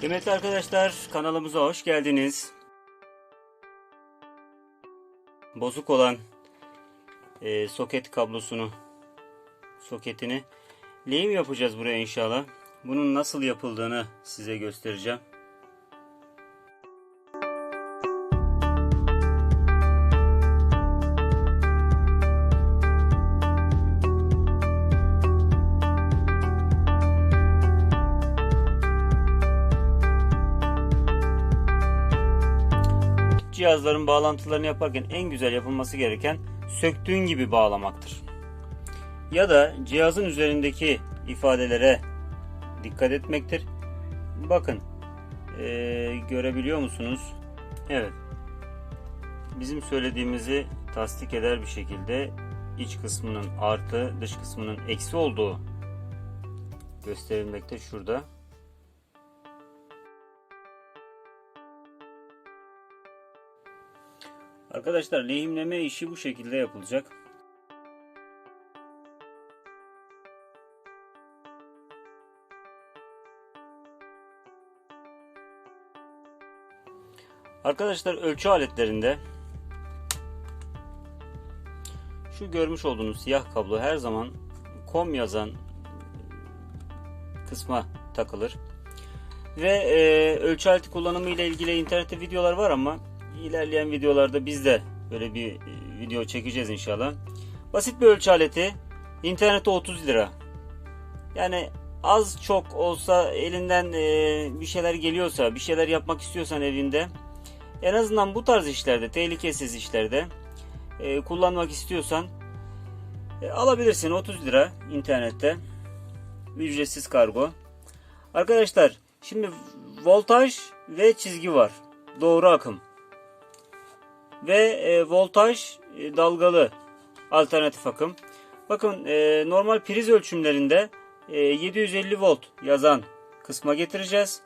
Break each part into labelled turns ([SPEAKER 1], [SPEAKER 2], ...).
[SPEAKER 1] Kıymetli arkadaşlar kanalımıza hoş geldiniz. Bozuk olan e, soket kablosunu soketini lehim yapacağız buraya inşallah. Bunun nasıl yapıldığını size göstereceğim. Cihazların bağlantılarını yaparken en güzel yapılması gereken söktüğün gibi bağlamaktır. Ya da cihazın üzerindeki ifadelere dikkat etmektir. Bakın eee, görebiliyor musunuz? Evet. Bizim söylediğimizi tasdik eder bir şekilde iç kısmının artı dış kısmının eksi olduğu gösterilmekte şurada. Arkadaşlar lehimleme işi bu şekilde yapılacak. Arkadaşlar ölçü aletlerinde şu görmüş olduğunuz siyah kablo her zaman kom yazan kısma takılır. Ve e, ölçü aleti kullanımı ile ilgili internette videolar var ama ilerleyen videolarda biz de böyle bir e, video çekeceğiz inşallah. Basit bir ölçü aleti. İnternette 30 lira. Yani az çok olsa elinden e, bir şeyler geliyorsa, bir şeyler yapmak istiyorsan evinde en azından bu tarz işlerde, tehlikesiz işlerde e, kullanmak istiyorsan alabilirsin 30 lira internette. Ücretsiz kargo. Arkadaşlar şimdi voltaj ve çizgi var. Doğru akım ve e, voltaj e, dalgalı alternatif akım. Bakın e, normal priz ölçümlerinde e, 750 volt yazan kısma getireceğiz.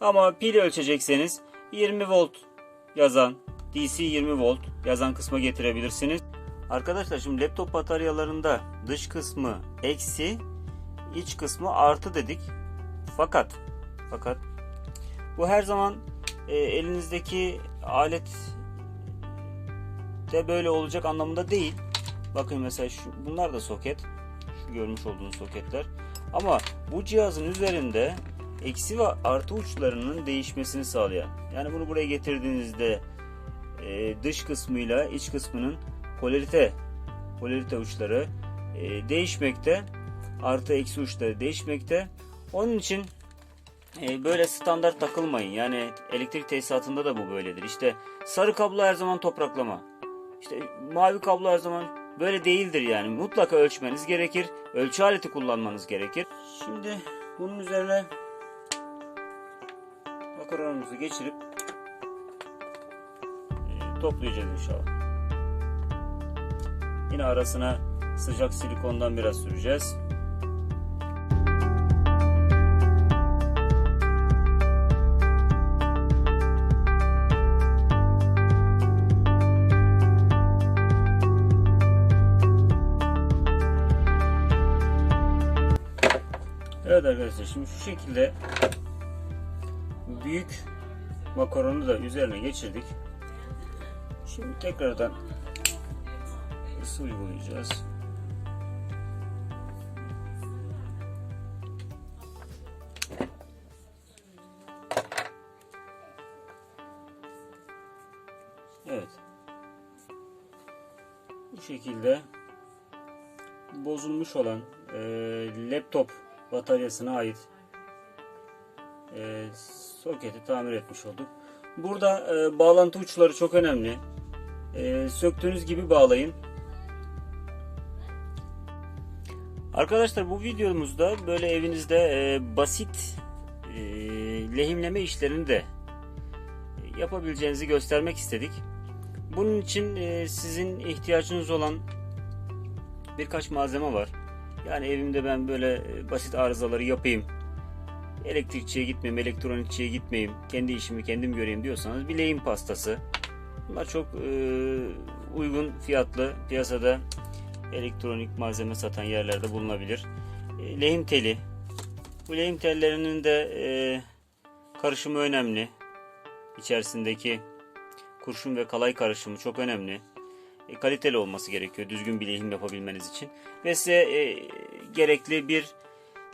[SPEAKER 1] Ama pil ölçecekseniz 20 volt yazan DC 20 volt yazan kısma getirebilirsiniz. Arkadaşlar şimdi laptop bataryalarında dış kısmı eksi, iç kısmı artı dedik. Fakat fakat bu her zaman e, elinizdeki alet de böyle olacak anlamında değil. Bakın mesela şu, bunlar da soket. Şu görmüş olduğunuz soketler. Ama bu cihazın üzerinde eksi ve artı uçlarının değişmesini sağlayan. Yani bunu buraya getirdiğinizde e, dış kısmıyla iç kısmının polarite polarite uçları e, değişmekte. Artı eksi uçları değişmekte. Onun için e, böyle standart takılmayın. Yani elektrik tesisatında da bu böyledir. İşte sarı kablo her zaman topraklama. İşte mavi kablo her zaman böyle değildir yani. Mutlaka ölçmeniz gerekir. Ölçü aleti kullanmanız gerekir. Şimdi bunun üzerine makaronumuzu geçirip e, toplayacağız inşallah. Yine arasına sıcak silikondan biraz süreceğiz. Evet arkadaşlar şimdi şu şekilde büyük makaronu da üzerine geçirdik. Şimdi tekrardan ısı uygulayacağız. Evet. Bu şekilde bozulmuş olan e, laptop bataryasına ait e, soketi tamir etmiş olduk. Burada e, bağlantı uçları çok önemli. E, söktüğünüz gibi bağlayın. Arkadaşlar bu videomuzda böyle evinizde e, basit e, lehimleme işlerini de yapabileceğinizi göstermek istedik. Bunun için e, sizin ihtiyacınız olan birkaç malzeme var. Yani evimde ben böyle e, basit arızaları yapayım. Elektrikçiye gitmeyeyim, elektronikçiye gitmeyeyim. Kendi işimi kendim göreyim diyorsanız bir lehim pastası. Bunlar çok e, uygun fiyatlı piyasada elektronik malzeme satan yerlerde bulunabilir. E, lehim teli. Bu lehim tellerinin de e, karışımı önemli. İçerisindeki kurşun ve kalay karışımı çok önemli. E, kaliteli olması gerekiyor düzgün bir lehim yapabilmeniz için. Ve size e, gerekli bir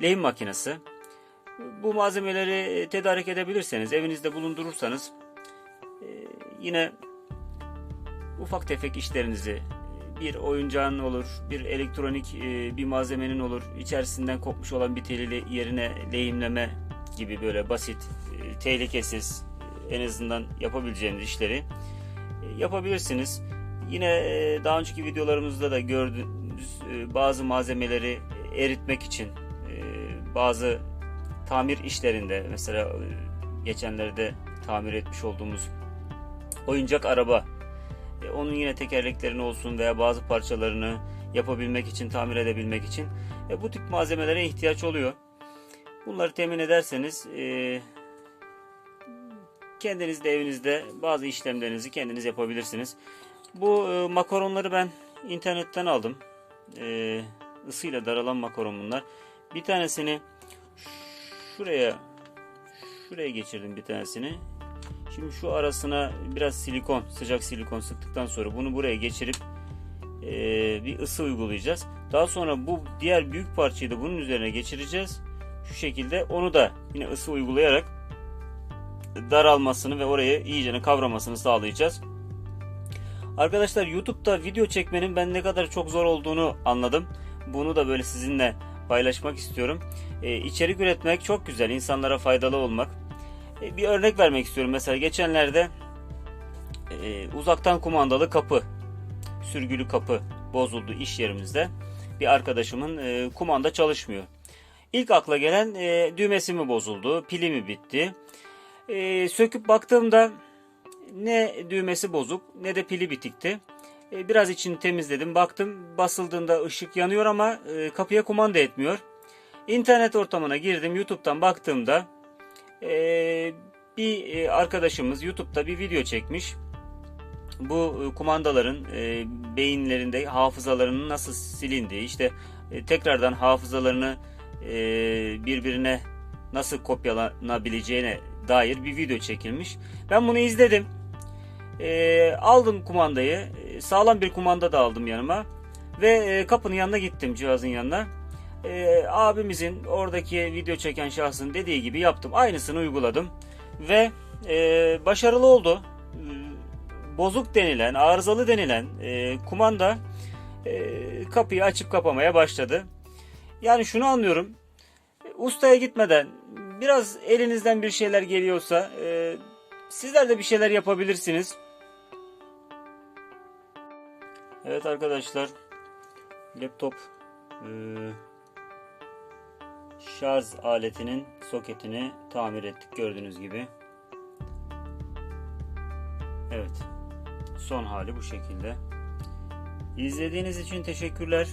[SPEAKER 1] lehim makinesi. Bu malzemeleri tedarik edebilirseniz, evinizde bulundurursanız e, yine ufak tefek işlerinizi bir oyuncağın olur, bir elektronik e, bir malzemenin olur, içerisinden kopmuş olan bir teli yerine lehimleme gibi böyle basit, e, tehlikesiz, e, en azından yapabileceğiniz işleri e, yapabilirsiniz. Yine e, daha önceki videolarımızda da gördüğünüz e, bazı malzemeleri eritmek için e, bazı tamir işlerinde mesela geçenlerde tamir etmiş olduğumuz oyuncak araba onun yine tekerleklerini olsun veya bazı parçalarını yapabilmek için, tamir edebilmek için bu tip malzemelere ihtiyaç oluyor. Bunları temin ederseniz kendiniz de evinizde bazı işlemlerinizi kendiniz yapabilirsiniz. Bu e, makaronları ben internetten aldım. E, ısıyla daralan makaron bunlar. Bir tanesini şuraya şuraya geçirdim bir tanesini. Şimdi şu arasına biraz silikon, sıcak silikon sıktıktan sonra bunu buraya geçirip e, bir ısı uygulayacağız. Daha sonra bu diğer büyük parçayı da bunun üzerine geçireceğiz. Şu şekilde onu da yine ısı uygulayarak daralmasını ve orayı iyicene kavramasını sağlayacağız. Arkadaşlar YouTube'da video çekmenin ben ne kadar çok zor olduğunu anladım. Bunu da böyle sizinle paylaşmak istiyorum. Ee, içerik üretmek çok güzel, insanlara faydalı olmak. Ee, bir örnek vermek istiyorum. Mesela geçenlerde e, uzaktan kumandalı kapı, sürgülü kapı bozuldu iş yerimizde. Bir arkadaşımın e, kumanda çalışmıyor. İlk akla gelen e, düğmesi mi bozuldu, pili mi bitti? E, söküp baktığımda ne düğmesi bozuk ne de pili bitikti. E, biraz içini temizledim. Baktım basıldığında ışık yanıyor ama e, kapıya kumanda etmiyor. İnternet ortamına girdim. YouTube'dan baktığımda e, bir arkadaşımız YouTube'da bir video çekmiş. Bu kumandaların beyinlerinde hafızalarının nasıl silindiği, işte tekrardan hafızalarını birbirine nasıl kopyalanabileceğine dair bir video çekilmiş. Ben bunu izledim. E, aldım kumandayı. E, Sağlam bir kumanda da aldım yanıma. Ve e, kapının yanına gittim cihazın yanına. E, abimizin oradaki video çeken şahsın dediği gibi yaptım. Aynısını uyguladım. Ve e, başarılı oldu. Bozuk denilen, arızalı denilen e, kumanda e, kapıyı açıp kapamaya başladı. Yani şunu anlıyorum. Ustaya gitmeden biraz elinizden bir şeyler geliyorsa e, sizler de bir şeyler yapabilirsiniz. Evet arkadaşlar laptop e, şarj aletinin soketini tamir ettik gördüğünüz gibi. Evet son hali bu şekilde. İzlediğiniz için teşekkürler.